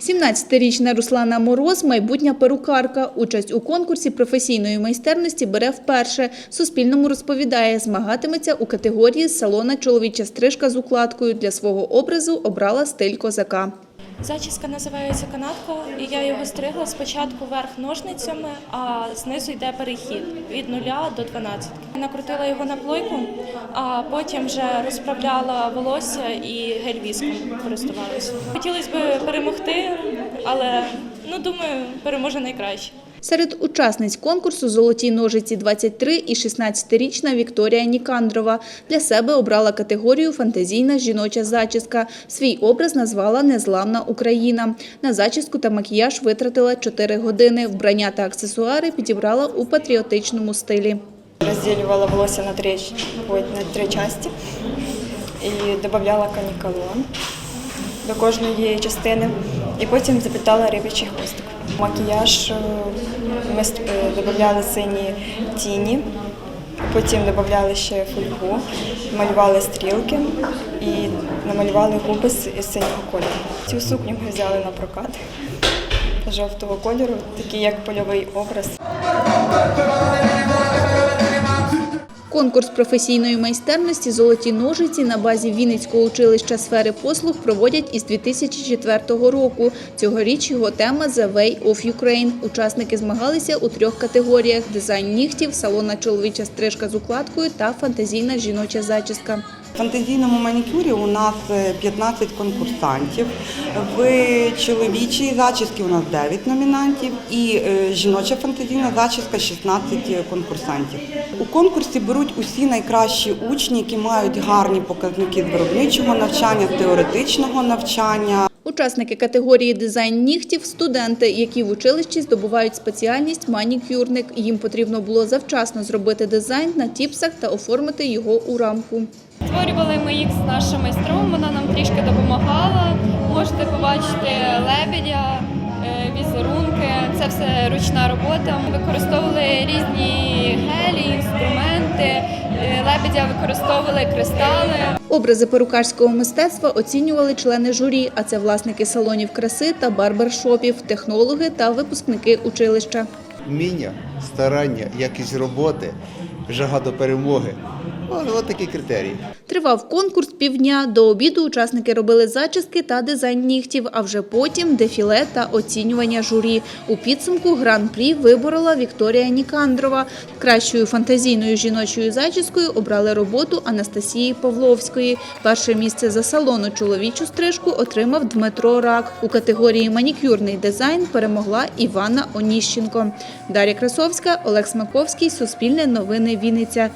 17-річна Руслана Мороз – майбутня перукарка. Участь у конкурсі професійної майстерності бере вперше. Суспільному розповідає, змагатиметься у категорії салона чоловіча стрижка з укладкою. Для свого образу обрала стиль козака. Зачіска називається канатко, і я його стригла спочатку верх ножницями, а знизу йде перехід від 0 до 12. Накрутила його на плойку, а потім вже розправляла волосся і гель-віском користувалася. Хотілося б перемогти, але ну думаю, переможе найкраще. Серед учасниць конкурсу «Золоті ножиці 23» і 16-річна Вікторія Нікандрова. Для себе обрала категорію «Фантазійна жіноча зачіска». Свій образ назвала «Незламна Україна». На зачіску та макіяж витратила 4 години. Вбрання та аксесуари підібрала у патріотичному стилі. Розділювала волосся на три, ой, на три часті і додавала канікалон до кожної частини. І потім заплітала рибячий хвостик. Макіяж е, ми е, додавали сині тіні, потім додавали ще фольгу, малювали стрілки і намалювали губи з синього кольору. Цю сукню ми взяли на прокат жовтого кольору, такий як польовий образ. Конкурс професійної майстерності «Золоті ножиці» на базі Вінницького училища сфери послуг проводять із 2004 року. Цьогоріч його тема «The Way of Ukraine». Учасники змагалися у трьох категоріях – дизайн нігтів, салонна чоловіча стрижка з укладкою та фантазійна жіноча зачіска. Фантазійному манікюрі у нас е, 15 конкурсантів. В чоловічій зачісці у нас 9 номінантів і е, жіноча фантазійна зачіска 16 конкурсантів. У конкурсі беруть усі найкращі учні, які мають гарні показники з виробничого навчання, теоретичного навчання. Учасники категорії дизайн нігтів – студенти, які в училищі здобувають спеціальність манікюрник. Їм потрібно було завчасно зробити дизайн на тіпсах та оформити його у рамку. Створювали ми їх з нашим майстром, вона нам трішки допомагала. Можете побачити лебедя, е, візерунки. Це все ручна робота. Ми використовували різні гелі, інструменти. Е, Лебедя використовували кристали. Образи перукарського мистецтва оцінювали члени журі, а це власники салонів краси та барбершопів, технологи та випускники училища. вміння, старання, якість роботи, жага до перемоги. Ось, ось такі критерії. Тривав конкурс півдня. До обіду учасники робили зачіски та дизайн нігтів, а вже потім дефіле та оцінювання журі. У підсумку гран-прі виборола Вікторія Нікандрова. Кращою фантазійною жіночою зачіскою обрали роботу Анастасії Павловської. Перше місце за салону чоловічу стрижку отримав Дмитро Рак. У категорії манікюрний дизайн перемогла Івана Оніщенко. Дар'я Красовська, Олег Смаковський, Суспільне новини Вінниця.